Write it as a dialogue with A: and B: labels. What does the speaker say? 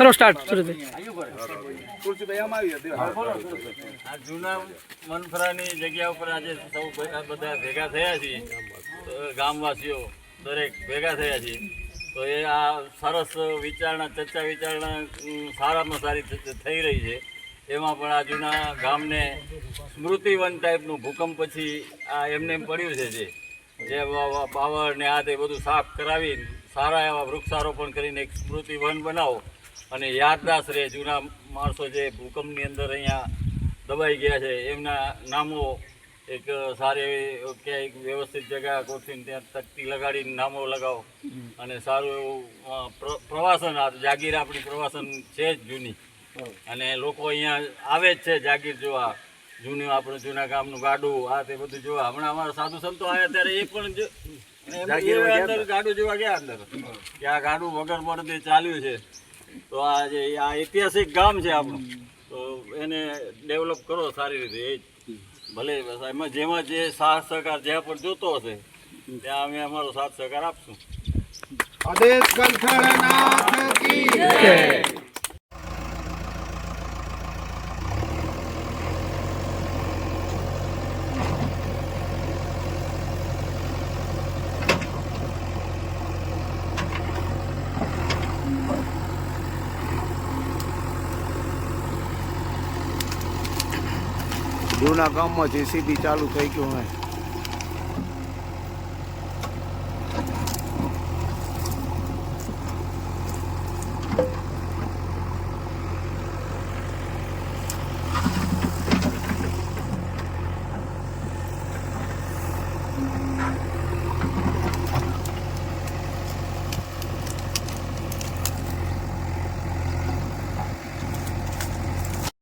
A: કરો સ્ટાર્ટ
B: જૂના મનફરાની જગ્યા ઉપર આજે સૌ બધા ભેગા થયા છીએ. ગામવાસીઓ દરેક ભેગા થયા છીએ. તો એ આ સરસ વિચારણા, ચર્ચા વિચારણા સારામાં સારી થઈ રહી છે. એમાં પણ આ જૂના ગામને સ્મૃતિવન ટાઈપનું ભૂકંપ પછી આ એમને એમ પડ્યું છે જે. જે બાવળ ને આ તે બધું સાફ કરાવી સારા એવા વૃક્ષારોપણ કરીને એક સ્મૃતિવન બનાવો. અને યાદદાસ્ત રહે જૂના માણસો જે ભૂકંપની અંદર અહીંયા દબાઈ ગયા છે એમના નામો એક સારી એવી ક્યાંય વ્યવસ્થિત જગ્યા ગોઠવીને ત્યાં તકતી લગાડીને નામો લગાવો. અને સારું એવું પ્રવાસન આ જાગીર આપણી પ્રવાસન છે જ જૂની. અને લોકો અહીંયા આવે જ છે જાગીર જોવા. જૂનું આપણું જૂના ગામનું ગાડું આ તે બધું જોવા. હમણાં અમારા સાધુ સંતો આવ્યા ત્યારે એ પણ ગાડું જોવા ગયા અંદર. કે આ ગાડું વગર પડતે ચાલ્યું છે. તો આ જે, આ ઐતિહાસિક ગામ છે આપણું. તો એને ડેવલપ કરો સારી રીતે, એ જ. ભલે એમાં જેમાં જે સાથ સહકાર જ્યાં પણ જોતો હશે, ત્યાં અમે અમારો સાથ સહકાર આપશું.
C: આદેશ કંઠળનાથ કી જૂના ગામમાં જેસીબી ચાલુ થઈ ગયું હોય.